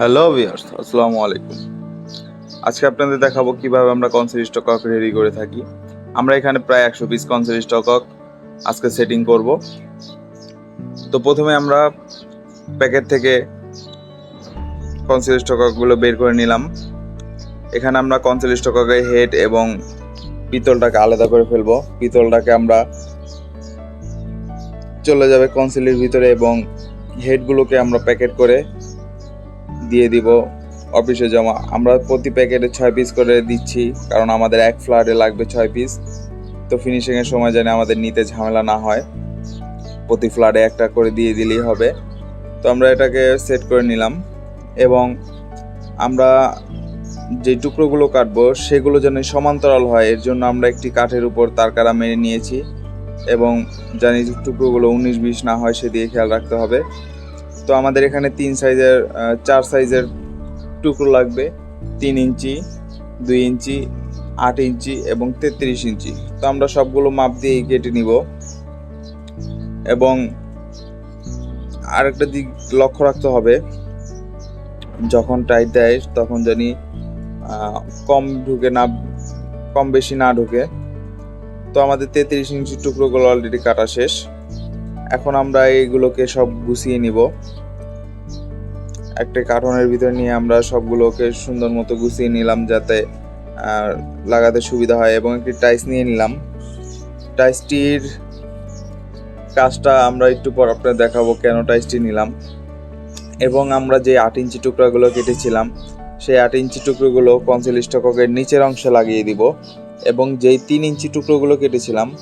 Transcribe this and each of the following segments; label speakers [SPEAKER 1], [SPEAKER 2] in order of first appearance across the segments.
[SPEAKER 1] Hello viewers আসসালামু আলাইকুম আজকে আপনাদের দেখাবো কীভাবে আমরা কনসিল স্টকক রেডি করে থাকি। আমরা এখানে প্রায় একশো পিস কনসিল স্টকক আজকে সেটিং করব। তো প্রথমে আমরা প্যাকেট থেকে কনসিল স্টকগুলো বের করে নিলাম। এখানে আমরা কনসিল স্টকের হেড এবং পিতলটাকে আলাদা করে ফেলব। পিতলটাকে আমরা চলে যাবে কনসিলের ভিতরে এবং হেডগুলোকে আমরা প্যাকেট করে দিয়ে দিব অফিসে জমা। আমরা প্রতি প্যাকেটে ছয় পিস করে দিচ্ছি, কারণ আমাদের এক ফ্লাডে লাগবে ছয় পিস তো ফিনিশিংয়ের সময় যেন আমাদের নিতে ঝামেলা না হয়, প্রতি ফ্লাডে একটা করে দিয়ে দিলেই হবে। তো আমরা এটাকে সেট করে নিলাম এবং আমরা যে টুকরোগুলো কাটবো, সেগুলো যেন সমান্তরাল হয়, এর জন্য আমরা একটি কাঠের উপর তারকারা মেরে নিয়েছি এবং জানি টুকরোগুলো উনিশ বিশ না হয় সেদিকে খেয়াল রাখতে হবে। তো আমাদের এখানে তিন সাইজের চার সাইজের টুকরো লাগবে। তিন ইঞ্চি, দুই ইঞ্চি, আট ইঞ্চি এবং তেত্রিশ ইঞ্চি। তো আমরা সবগুলো মাপ দিয়ে কেটে নিব। এবং আরেকটা দিক লক্ষ্য রাখতে হবে, যখন টাইট দেয় তখন জানি কম ঢুকে না, কম বেশি না ঢুকে। তো আমাদের তেত্রিশ ইঞ্চি টুকরোগুলো অলরেডি কাটা শেষ। এখন আমরা এইগুলোকে সব গুছিয়ে নিব। একটা কার্টনের ভিতরে নিয়ে আমরা সবগুলোকে সুন্দর মতো গুছিয়ে নিলাম যাতে লাগাতে সুবিধা হয় এবং একটি টাইস নিয়ে নিলাম। টাইসটির কাজটা আমরা একটু পর আপনাদের দেখাবো কেন টাইসটি নিলাম। এবং আমরা যে আট ইঞ্চি টুকরাগুলো কেটেছিলাম, সেই আট ইঞ্চি টুকরোগুলো কনসিল স্টকের নিচের অংশে লাগিয়ে দিব। এবং যেই তিন ইঞ্চি টুকরোগুলো কেটেছিলাম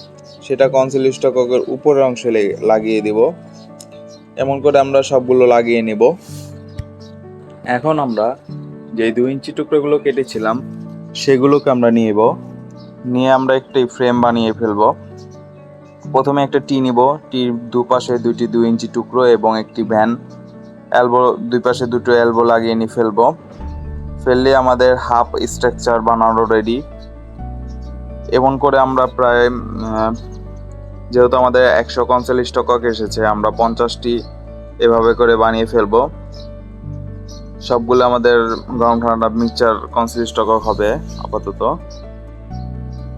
[SPEAKER 1] সেটা কনসিল স্টকের উপরের অংশে লাগিয়ে দিব। এমন করে আমরা সবগুলো লাগিয়ে নেব। এখন আমরা যে দুই ইঞ্চি টুকরোগুলো কেটেছিলাম, সেগুলোকে আমরা নিয়ে নিয়ে আমরা একটি ফ্রেম বানিয়ে ফেলব। প্রথমে একটা টি নিব। টির দুপাশে দুইটি দুই ইঞ্চি টুকরো এবং একটি ভ্যান। অ্যালবো দুই পাশে দুটো অ্যালবো লাগিয়ে নিয়ে ফেলব। ফেললে আমাদের হাফ স্ট্রাকচার বানানো রেডি এমন করে আমরা প্রায় যেহেতু আমাদের একশো কনসেল স্টকক এসেছে, আমরা পঞ্চাশটি এভাবে করে বানিয়ে ফেলব। সবগুলো আমাদের গরম ঠান্ডা মিক্সচার কনসেল স্টকক হবে আপাতত।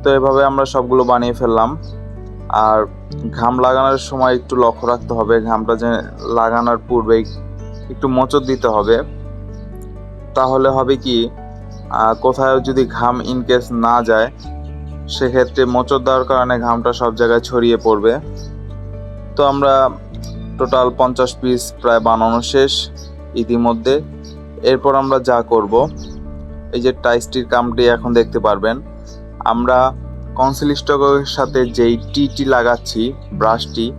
[SPEAKER 1] তো এভাবে আমরা সবগুলো বানিয়ে ফেললাম। আর ঘাম লাগানোর সময় একটু লক্ষ্য রাখতে হবে, ঘামটা যে লাগানোর পূর্বেই একটু মোচড় দিতে হবে। তাহলে হবে কি কোথাও যদি ঘাম ইনকেস না যায় সেক্ষেত্রে মোচড় দেওয়ার কারণে ঘামটা সব জায়গায় ছড়িয়ে পড়বে। তো আমরা টোটাল পঞ্চাশ পিস প্রায় বানানো শেষ ইতিমধ্যে। এরপর আমরা যা করব, এই যে টাইসটির কামটি এখন দেখতে পারবেন। আমরা কনসিল স্টকের সাথে যেই টিটি লাগাচ্ছি, ব্রাশটি,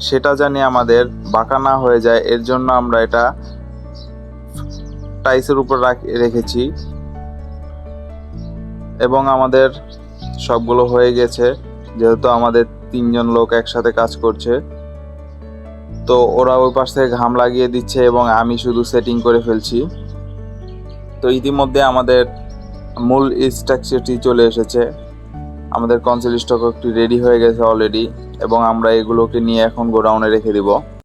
[SPEAKER 1] সেটা জানি আমাদের বাঁকা না হয়ে যায়, এর জন্য আমরা এটা টাইসের উপর রাখ- রেখেছি। এবং আমাদের সবগুলো হয়ে গেছে, যেহেতু আমাদের তিনজন লোক একসাথে কাজ করছে। তো ওরা ওই পাশ থেকে ঘাম লাগিয়ে দিচ্ছে এবং আমি শুধু সেটিং করে ফেলছি। তো ইতিমধ্যে আমাদের মূল স্ট্রাকচারটি চলে এসেছে। আমাদের কনসেল কনসিল স্টকটি রেডি হয়ে গেছে অলরেডি এবং আমরা এগুলোকে নিয়ে এখন গোডাউনে রেখে দিব।